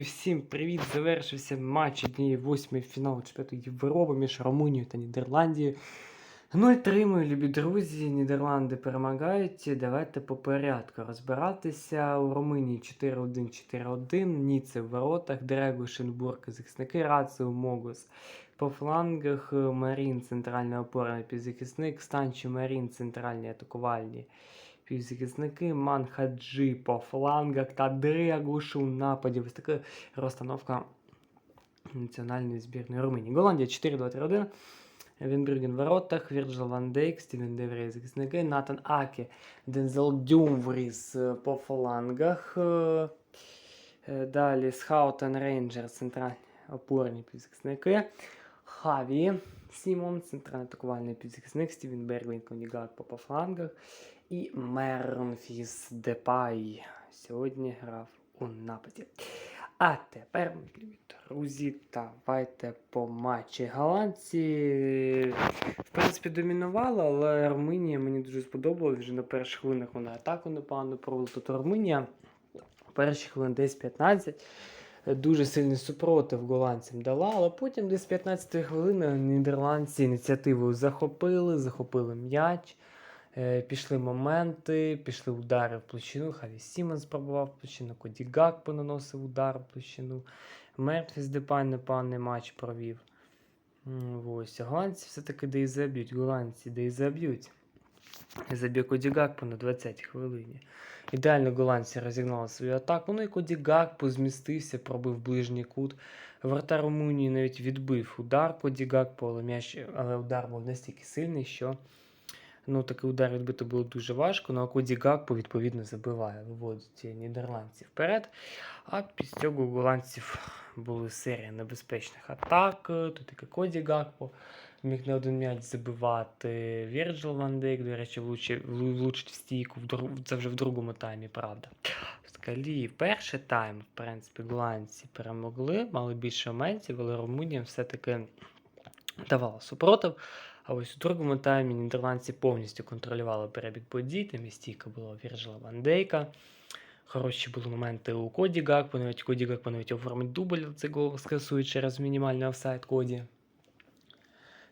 Всім привіт! Завершився матч однієї восьмої фіналу чемпіонату Європи між Румунією та Нідерландією. 0-3, мої любі друзі, Нідерланди перемагають. Давайте по порядку розбиратися. У Румунії 4-1, 4-1, Ніце в воротах, Дрегу, Шенбург, захисники, Рацио, Могус. По флангах Марін, центральний опорний півзахисник, Станчо Марін, центральні атакувальні півзахисники, Манхаджі по флангах та Дрегуш у нападі. Ось така розстановка національної збірної Румунії. Голландія 4-2-3-1. Вінбрюген в воротах, Вірджил Ван Дейк, Стівен Деврей захисники, Натан Акі, Дензел Дюмвріс е, по флангах. Е, е, Далі Схаутен Рейнджер, центральні опорні півзахисники. Хаві Сімон, центральний атакувальний півзахисник, Стівен Бергвін, Конігат по флангах. І Мернфіс Депай сьогодні грав у нападі. А тепер, мої друзі, давайте по матчі. Голландці, в принципі, домінували, але Румунія мені дуже сподобалась. Вже на перших хвилинах вона атаку непогано провела. Тут Румунія в перші хвилин десь 15. Дуже сильний супротив голландцям дала, але потім десь 15 хвилини нідерландці ініціативу захопили, захопили м'яч. Е, Пішли моменти, пішли удари в площину. Хаві Сіменс пробував в площину, Коді Гакпо наносив удар в площину. Мертвіс Депай непоганий матч провів. Ось. Голландці все-таки де і заб'ють. Голландці де і заб'ють. Заб'є Коді Гакпо на 20-й хвилині. Ідеально голландці розігнали свою атаку. Ну і Коді Гакпо змістився, пробив ближній кут. Вратар Румунії навіть відбив удар Коді Гакпо, але, але удар був настільки сильний, що Ну, такий удар відбити було дуже важко. Ну, а Коді Гакпо, відповідно, забиває, виводить нідерландців вперед. А після цього у голландців були серія небезпечних атак. Тут таке Коді Гакпо міг не один м'яч забивати. Вірджил Ван Дейк, до речі, влучив, влу- влучить в стійку. в Це вже в другому таймі, правда. Скалі, перший тайм, в принципі, голландці перемогли, мали більше моментів, але Румунія все-таки давала супротив. А ось у другому таймі нідерландці повністю контролювали перебіг подій. Там і стійка була Вірджила Ван Хороші були моменти у Коді Гакпо, навіть Коді Гакпо навіть оформить дубль, цей гол скасує через мінімальний офсайд Коді.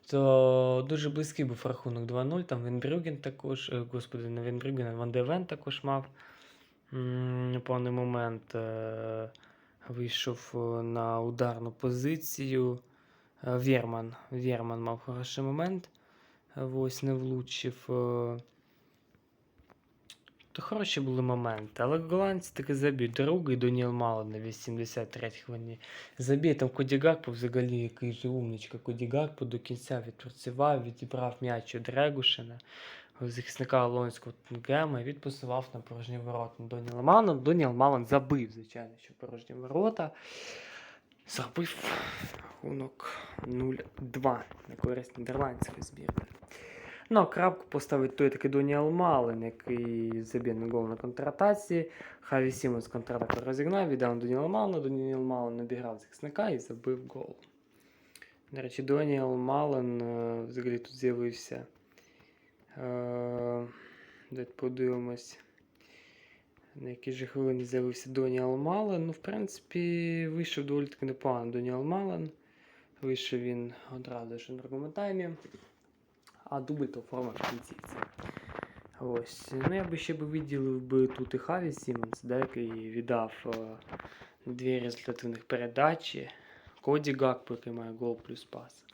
То дуже близький був рахунок 2-0. Там Венбрюген також, е, господи, не Венбрюген, а Ван де Вен також мав м, непоганий момент. е, Вийшов е, на ударну позицію. Е, Вєрман. Вєрман мав хороший момент. Е, Ось не влучив. е. То хороші були моменти. Але голландці таки заб'ють. Другий Доніл Мало на 83 хвилині. Заб'є там Коді Гакпо взагалі який же умничка. Коді Гакпо до кінця відпрацював, відібрав м'яч у Дрегушина. Захисника Алонського Тенгема і відпасував на порожні ворота Доніла Малана. Доніл Малан забив, звичайно, що порожні ворота. Зробив рахунок 0-2 на користь нідерландської збірної. Ну, а крапку поставить той такий Доніал Мален, який забив на гол на контратації. Хаві Сімонс контратаку розігнав, віддав Доніал Малена. Доніал Мален обіграв захисника і забив гол. До речі, Доніал Мален е, взагалі тут з'явився. Е, Давайте подивимось. На якій же хвилині з'явився Доніал Мален. Ну, в принципі, вийшов доволі таки непогано Доніал Мален. Вийшов він одразу ж у другому таймі. А дубль то оформив в кінцівці. Ось. Ну, я би ще би виділив би тут і Хаві Сімонс, да, який віддав е, дві результативних передачі. Коді Гакпо, який має гол плюс пас.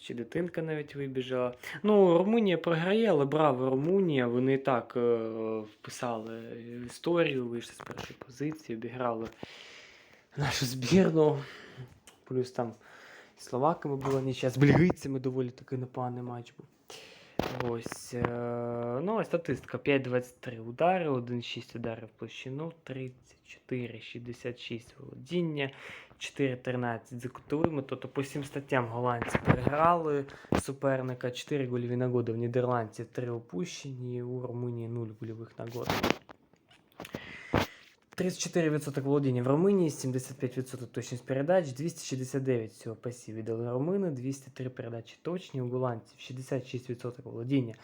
Ще дитинка навіть вибіжала. Ну, Румунія програє, але браво Румунія. Вони і так е, вписали історію, вийшли з першої позиції, обіграли нашу збірну. Плюс там з словаками була нічия, з бельгійцями доволі таки непоганий матч був. Ось. Е, ну, ось статистика: 5-23 удари, 1-6 ударів в площину, 34, 66 володіння, 4-13 за кутовими. Тобто по всім статтям голландці переграли суперника, 4 гольові нагоди в Нідерландці, 3 опущені, у Румунії 0 гольових нагод. 34% володіння в Румунії, 75% точність передач, 269 всього пасів віддали румини, 203 передачі точні у голландців, 66% володіння,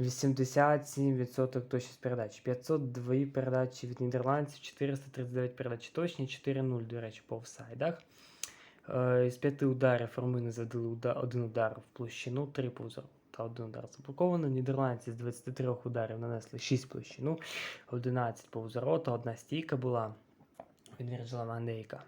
87% точність передач, 502 передачі від нідерландців, 439 передачі точні, 4-0, до речі, по офсайдах. Е, Із п'яти ударів румини задали один удар в площину, три повзор та один удар заблоковано. Нідерландці з 23 ударів нанесли 6 в площину, 11 повзорота, одна стійка була від Вірджила Мандейка.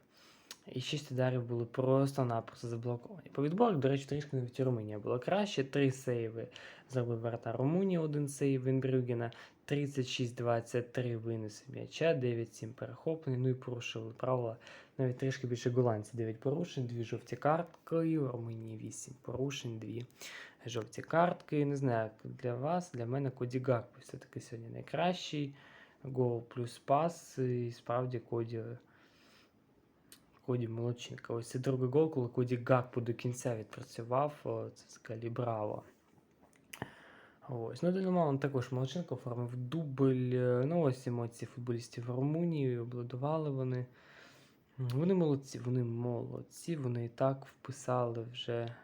І 6 ударів були просто-напросто заблоковані. По відборах, до речі, трішки навіть Румунія була краще. Три сейви зробив вратар Румунії, один сейв Вінбрюгена, 36-23 винес м'яча, 9-7 перехоплень, ну і порушили правила. Навіть трішки більше голландці 9 порушень, 2 жовті картки, у Румунії 8 порушень, 2 жовті картки. Не знаю, як для вас, для мене Коді Гакпо все-таки сьогодні найкращий. Гол плюс пас, і справді Коді. Коді Молодченка. Ось це другий гол, коли Коді Гакпо до кінця відпрацював. Це взагалі браво. Ось. Ну, Динамон також Молодченко оформив дубль. Е, Ну, ось емоції футболістів Румунії, обладували вони. Вони молодці, вони молодці, вони і так вписали вже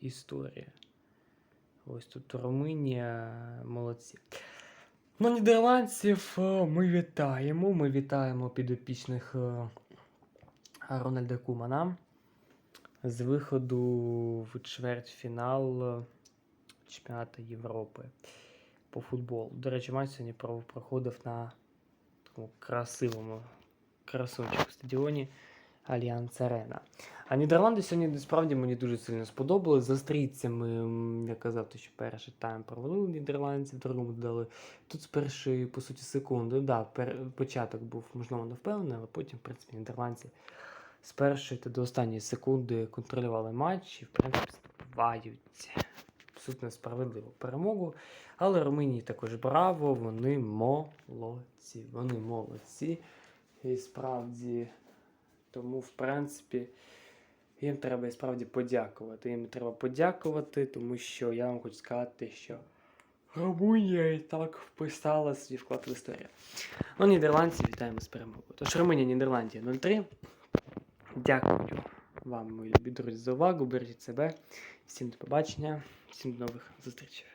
історію. Ось тут Румунія молодці. Ну, нідерландців е, ми вітаємо. Ми вітаємо підопічних е, Рональда Кумана з виходу в чвертьфінал чемпіонату Європи по футболу. До речі, матч сьогодні проходив на такому красивому красунчику стадіоні Альянс Арена. А Нідерланди сьогодні насправді мені дуже сильно сподобалось. За австрійцями, я казав, що перший тайм провалили нідерландці, в другому додали. Тут з першої, по суті, секунди. Да, пер, початок був, можливо, не впевнений, але потім, в принципі, нідерландці з першої та до останньої секунди контролювали матч і, в принципі, здобувають абсолютно справедливу перемогу. Але Румунії також браво, вони молодці. Вони молодці. І справді, тому, в принципі, їм треба і справді подякувати. Їм треба подякувати, тому що я вам хочу сказати, що Румунія і так вписала свій вклад в історію. Ну, нідерландці вітаємо з перемогою. Тож Румунія, Нідерландія 0-3. Дякую вам, мої любі друзі, за увагу. Бережіть себе. Всім до побачення, всім до нових зустрічей.